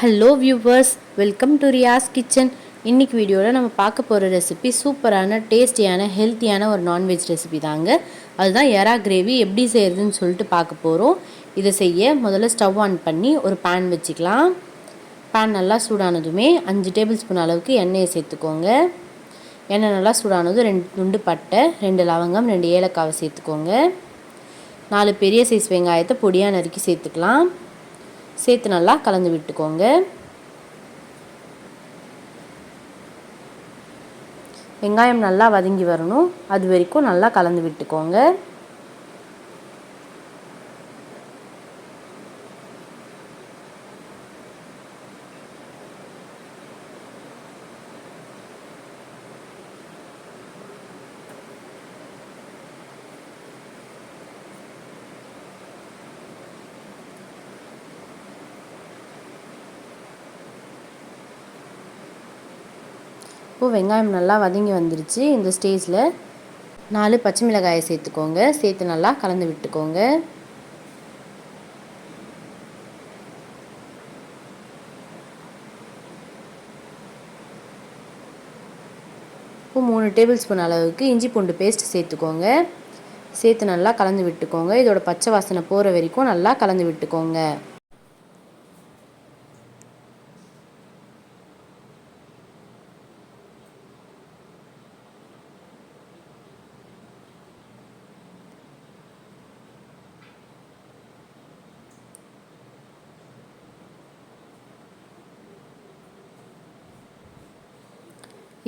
Hello viewers welcome to Riyas kitchen இன்னைக்கு வீடியோவில் நம்ம பார்க்க போகிற ரெசிபி சூப்பரான டேஸ்டியான ஹெல்த்தியான ஒரு நான்வெஜ் ரெசிபி தாங்க. அதுதான் எறா கிரேவி எப்படி செய்கிறதுன்னு சொல்லிட்டு பார்க்க போகிறோம் இதை செய்ய முதல்ல ஸ்டவ் ஆன் பண்ணி ஒரு பேன் வச்சுக்கலாம். பேன் நல்லா சூடானதுமே அஞ்சு டேபிள் ஸ்பூன் அளவுக்கு எண்ணெயை சேர்த்துக்கோங்க. எண்ணெய் நல்லா சூடானதும் ரெண்டு துண்டு பட்டை ரெண்டு லவங்கம் ரெண்டு ஏலக்காவை சேர்த்துக்கோங்க. நாலு பெரிய சைஸ் வெங்காயத்தை பொடியாக நறுக்கி சேர்த்துக்கலாம். சேர்த்து நல்லா கலந்து விட்டுக்கோங்க. வெங்காயம் நல்லா வதங்கி வரணும். அது வரைக்கும் நல்லா கலந்து விட்டுக்கோங்க. இப்போது வெங்காயம் நல்லா வதங்கி வந்துருச்சு இந்த ஸ்டேஜில். நாலு பச்சை மிளகாயை சேர்த்துக்கோங்க. சேர்த்து நல்லா கலந்து விட்டுக்கோங்க. இப்போ மூணு டேபிள் ஸ்பூன் அளவுக்கு இஞ்சி பூண்டு பேஸ்ட் சேர்த்துக்கோங்க. சேர்த்து நல்லா கலந்து விட்டுக்கோங்க. இதோட பச்சை வாசனை போகிற வரைக்கும் நல்லா கலந்து விட்டுக்கோங்க.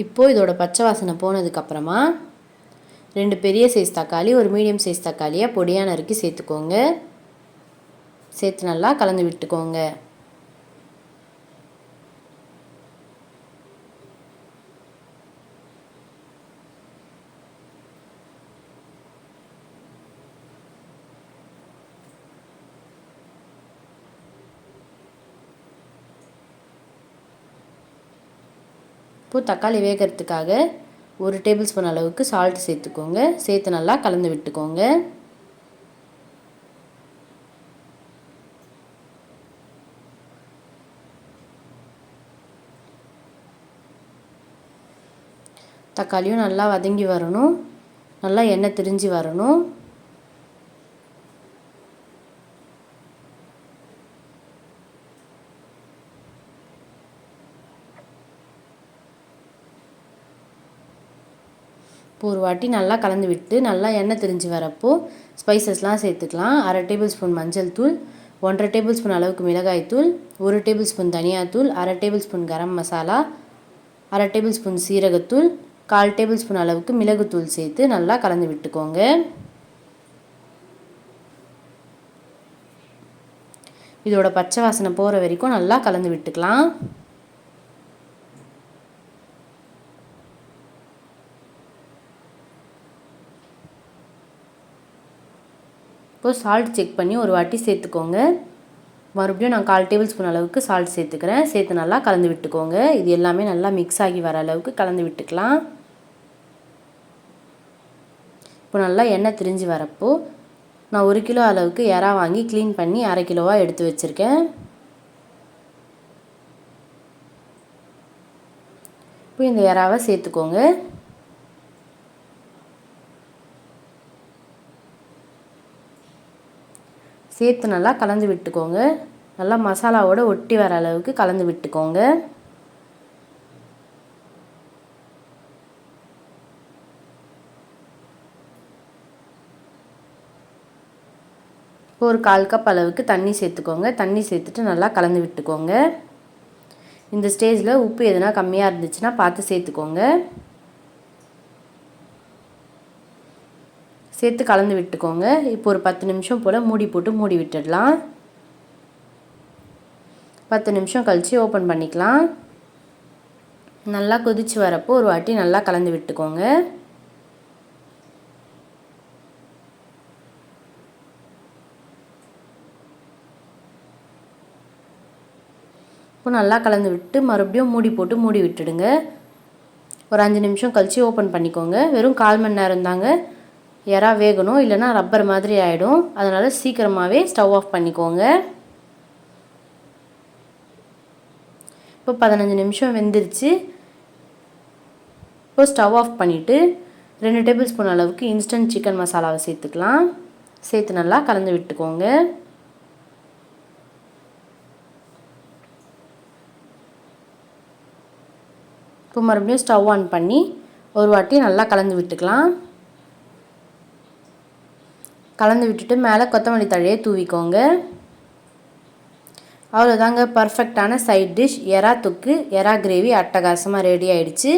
இப்போது இதோட பச்சை வாசனை போனதுக்கப்புறமா ரெண்டு பெரிய சைஸ் தக்காளி ஒரு மீடியம் சைஸ் தக்காளியாக பொடியாக நறுக்கி சேர்த்துக்கோங்க. சேர்த்து நல்லா கலந்து விட்டுக்கோங்க. இப்போது தக்காளி வேகிறதுக்காக ஒரு டேபிள் ஸ்பூன் அளவுக்கு சால்ட் சேர்த்துக்கோங்க. சேர்த்து நல்லா கலந்து விட்டுக்கோங்க. தக்காளியும் நல்லா வதங்கி வரணும். நல்லா எண்ணெய் திரிஞ்சு வரணும். இப்போ ஒரு வாட்டி நல்லா கலந்து விட்டு நல்லா எண்ணெய் தெரிஞ்சு வரப்போ ஸ்பைசஸ்லாம் சேர்த்துக்கலாம். அரை டேபிள் ஸ்பூன் மஞ்சள் தூள் ஒன்றரை டேபிள் ஸ்பூன் அளவுக்கு மிளகாய் தூள் ஒரு டேபிள் ஸ்பூன் தனியாத்தூள் அரை டேபிள் ஸ்பூன் கரம் மசாலா அரை டேபிள் ஸ்பூன் சீரகத்தூள் கால் டேபிள் ஸ்பூன் அளவுக்கு மிளகுத்தூள் சேர்த்து நல்லா கலந்து விட்டுக்கோங்க. இதோட பச்சை வாசனை போகிற வரைக்கும் நல்லா கலந்து விட்டுக்கலாம். இப்போது சால்ட் செக் பண்ணி ஒரு வாட்டி சேர்த்துக்கோங்க. மறுபடியும் நான் கால் டேபிள் ஸ்பூன் அளவுக்கு சால்ட் சேர்த்துக்கிறேன். சேர்த்து நல்லா கலந்து விட்டுக்கோங்க. இது எல்லாமே நல்லா மிக்ஸ் ஆகி வர அளவுக்கு கலந்து விட்டுக்கலாம். இப்போ நல்லா எண்ணெய் திரிஞ்சு வரப்போ நான் ஒரு கிலோ அளவுக்கு இறா வாங்கி க்ளீன் பண்ணி அரை கிலோவாக எடுத்து வச்சுருக்கேன். இப்போ இந்த எறாவை சேர்த்துக்கோங்க. சேர்த்து நல்லா கலந்து விட்டுக்கோங்க. நல்லா மசாலாவோடு ஒட்டி வர அளவுக்கு கலந்து விட்டுக்கோங்க. இப்போ ஒரு கால் கப் அளவுக்கு தண்ணி சேர்த்துக்கோங்க. தண்ணி சேர்த்துட்டு நல்லா கலந்து விட்டுக்கோங்க. இந்த ஸ்டேஜில் உப்பு எதுனா கம்மியாக இருந்துச்சுன்னா பார்த்து சேர்த்துக்கோங்க. சேர்த்து கலந்து விட்டுக்கோங்க. இப்போ ஒரு பத்து நிமிஷம் போல் மூடி போட்டு மூடி விட்டுடலாம். பத்து நிமிஷம் கழித்து ஓப்பன் பண்ணிக்கலாம். நல்லா கொதித்து வரப்போ ஒரு வாட்டி நல்லா கலந்து விட்டுக்கோங்க. இப்போ நல்லா கலந்து விட்டு மறுபடியும் மூடி போட்டு மூடி விட்டுடுங்க. ஒரு அஞ்சு நிமிஷம் கழித்து ஓப்பன் பண்ணிக்கோங்க. வெறும் கால் மணி நேரம் தாங்க. எறா வேகணும் இல்லைன்னா ரப்பர் மாதிரி ஆகிடும் அதனால் சீக்கிரமாகவே ஸ்டவ் ஆஃப் பண்ணிக்கோங்க. இப்போ பதினஞ்சு நிமிஷம் வெந்துருச்சு. இப்போ ஸ்டவ் ஆஃப் பண்ணிவிட்டு ரெண்டு டேபிள் ஸ்பூன் அளவுக்கு இன்ஸ்டன்ட் சிக்கன் மசாலாவை சேர்த்துக்கலாம். சேர்த்து நல்லா கலந்து விட்டுக்கோங்க. இப்போ மறுபடியும் ஸ்டவ் ஆன் பண்ணி ஒரு வாட்டி நல்லா கலந்து விட்டுக்கலாம். கலந்து விட்டுட்டு மேலே கொத்தமல்லி தழையை தூவிக்கோங்க. அவ்வளோதாங்க பர்ஃபெக்டான சைட் டிஷ் எறா தொக்கு எறா கிரேவி அட்டகாசமாக ரெடி ஆகிடுச்சு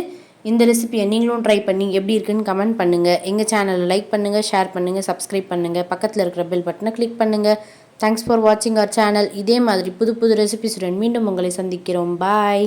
இந்த ரெசிபியை நீங்களும் ட்ரை பண்ணி எப்படி இருக்குன்னு கமெண்ட் பண்ணுங்கள் எங்கள் சேனலை லைக் பண்ணுங்கள் ஷேர் பண்ணுங்கள் சப்ஸ்கிரைப் பண்ணுங்கள் பக்கத்தில் இருக்கிற பெல் பட்டனை கிளிக் பண்ணுங்கள் தேங்க்ஸ் ஃபார் வாட்சிங் அவர் சேனல் இதே மாதிரி புது புது ரெசிபிஸுடன் மீண்டும் உங்களை சந்திக்கிறோம். பாய்